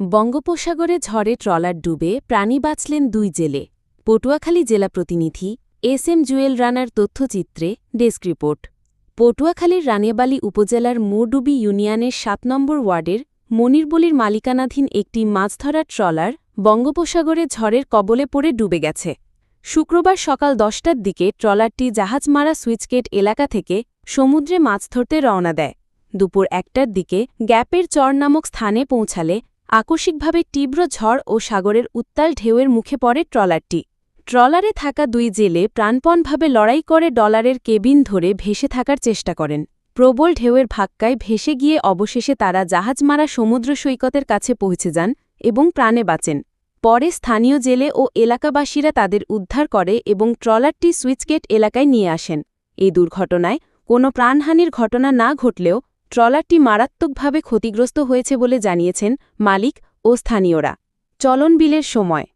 বঙ্গোপসাগরে ঝড়ে ট্রলার ডুবে প্রাণী বাঁচলেন দুই জেলে। পটুয়াখালী জেলা প্রতিনিধি এস এম জুয়েল রানার তথ্যচিত্রে ডেস্ক রিপোর্ট। পটুয়াখালীর রানিয়াবালী উপজেলার মোডুবি ইউনিয়নের সাত নম্বর ওয়ার্ডের মনিরবলির মালিকানাধীন একটি মাছ ধরার ট্রলার বঙ্গোপসাগরে ঝড়ের কবলে পড়ে ডুবে গেছে। শুক্রবার সকাল দশটার দিকে ট্রলারটি জাহাজমারা সুইচগেট এলাকা থেকে সমুদ্রে মাছ ধরতে রওনা দেয়। দুপুর একটার দিকে গ্যাপের চর নামক স্থানে পৌঁছালে আকস্মিকভাবে তীব্র ঝড় ও সাগরের উত্তাল ঢেউয়ের মুখে পড়ে ট্রলারটি। ট্রলারে থাকা দুই জেলে প্রাণপণভাবে লড়াই করে ডলারের কেবিন ধরে ভেসে থাকার চেষ্টা করেন। প্রবল ঢেউয়ের ভাক্কায় ভেসে গিয়ে অবশেষে তারা জাহাজমারা সমুদ্র সৈকতের কাছে পৌঁছে যান এবং প্রাণে বাঁচেন। পরে স্থানীয় জেলে ও এলাকাবাসীরা তাদের উদ্ধার করে এবং ট্রলারটি সুইচগেট এলাকায় নিয়ে আসেন। এই দুর্ঘটনায় কোনো প্রাণহানির ঘটনা না ঘটলেও ট্রলারটি মারাত্মকভাবে ক্ষতিগ্রস্ত হয়েছে বলে জানিয়েছেন মালিক ও স্থানীয়রা। চলন বিলের সময়।